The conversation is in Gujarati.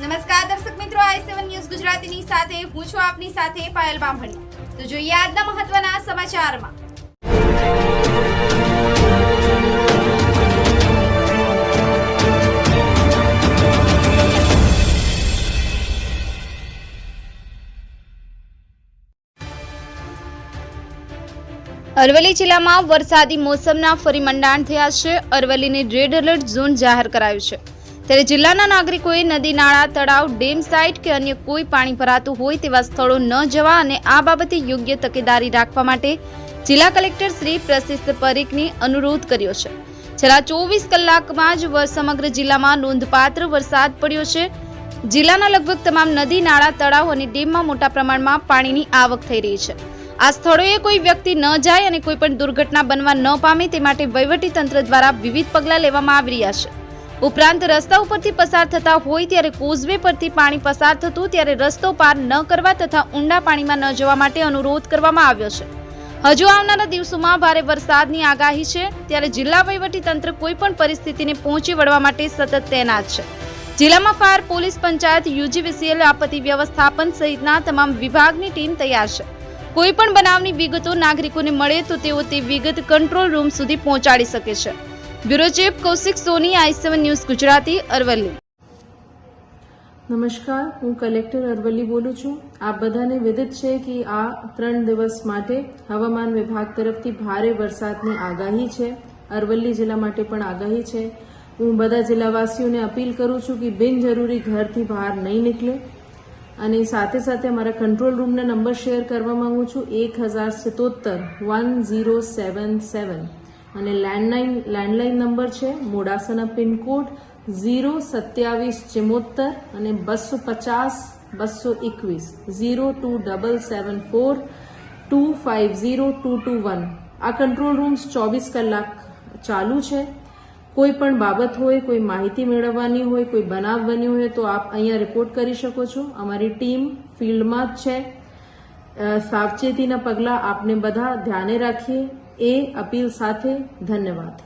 નમસ્કાર દર્શક મિત્રો, આઈ સેવન ન્યૂઝ ગુજરાતીની સાથે, હું છું આપની સાથે પાયલ બામણી. તો જોઈએ આજના મહત્વના સમાચારમાં. અરવલ્લી જિલ્લામાં વરસાદી મોસમના ફરી મંડાણ થયા છે. અરવલ્લીને રેડ એલર્ટ ઝોન જાહેર કરાયું છે. ત્યારે જિલ્લાના નાગરિકોએ નદી, નાળા, તળાવ, ડેમ સાઇટ કે અન્ય કોઈ પાણી ભરાતું હોય તેવા સ્થળો ન જવા અને આ બાબતે યોગ્ય તકેદારી રાખવા માટે જિલ્લા કલેક્ટર શ્રી પ્રશિસ્ત પરીખને અનુરોધ કર્યો છે. છેલ્લા ચોવીસ કલાકમાં જ સમગ્ર જિલ્લામાં નોંધપાત્ર વરસાદ પડ્યો છે. જિલ્લાના લગભગ તમામ નદી, નાળા, તળાવ અને ડેમમાં મોટા પ્રમાણમાં પાણીની આવક થઈ રહી છે. આ સ્થળોએ કોઈ વ્યક્તિ ન જાય અને કોઈ પણ દુર્ઘટના બનવા ન પામે તે માટે વહીવટી તંત્ર દ્વારા વિવિધ પગલાં લેવામાં આવી રહ્યા છે. ઉપરાંત રસ્તા ઉપરથી પસાર થતા હોય ત્યારે કોઝવે પરથી પાણી પસાર થતું ત્યારે રસ્તો પાર ન કરવા તથા ઊંડા પાણીમાં ન જવા માટે અનુરોધ કરવામાં આવ્યો છે. હજુ આવનારા દિવસોમાં ભારે વરસાદની આગાહી છે, ત્યારે જિલ્લા તંત્ર કોઈ પણ પરિસ્થિતિને પહોંચી વળવા માટે સતત તૈનાત છે. જિલ્લામાં ફાયર પોલીસ પંચાયત યુજીવીસીએલ આપત્તિ વ્યવસ્થાપન સહિતના તમામ વિભાગની ટીમ તૈયાર છે. કોઈ પણ બનાવની વિગતો નાગરિકોને મળે તો તેઓ તે વિગત કંટ્રોલ રૂમ સુધી પહોંચાડી શકે છે. Bureau chief Kaushik Soni, I seven news Gujarati, Aravalli. નમસ્કાર, હું કલેક્ટર અરવલ્લી બોલું છું. આપ બધાને વિદિત છે કે આ ત્રણ દિવસ માટે હવામાન વિભાગ તરફથી ભારે વરસાદની આગાહી છે. અરવલ્લી જિલ્લા માટે પણ આગાહી છે. હું બધા જિલ્લાવાસીઓને અપીલ કરું છું કે બિનજરૂરી ઘરથી બહાર નહીં નીકળે. અને સાથે સાથે અમારા કંટ્રોલ રૂમના નંબર શેર કરવા માંગુ છું. એક હજાર સિત્તોતર, વન ઝીરો સેવન સેવન. અને લેન્ડલાઇન લેન્ડલાઇન નંબર છે, મોડાસાના પિનકોડ ઝીરો સત્યાવીસ ચિમોતર અને બસો પચાસ, બસો એકવીસ. Zero two double seven four two five zero two two one. આ કંટ્રોલ રૂમ્સ ચોવીસ કલાક ચાલુ છે. કોઈ પણ બાબત હોય, કોઈ માહિતી મેળવવાની હોય, કોઈ બનાવ બન્યો હોય, તો આપ અહીંયા રિપોર્ટ કરી શકો છો. અમારી ટીમ ફિલ્ડમાં જ છે. સાવચેતીના પગલાં આપને બધા ધ્યાને રાખીએ. એ અપીલ સાથે ધન્યવાદ.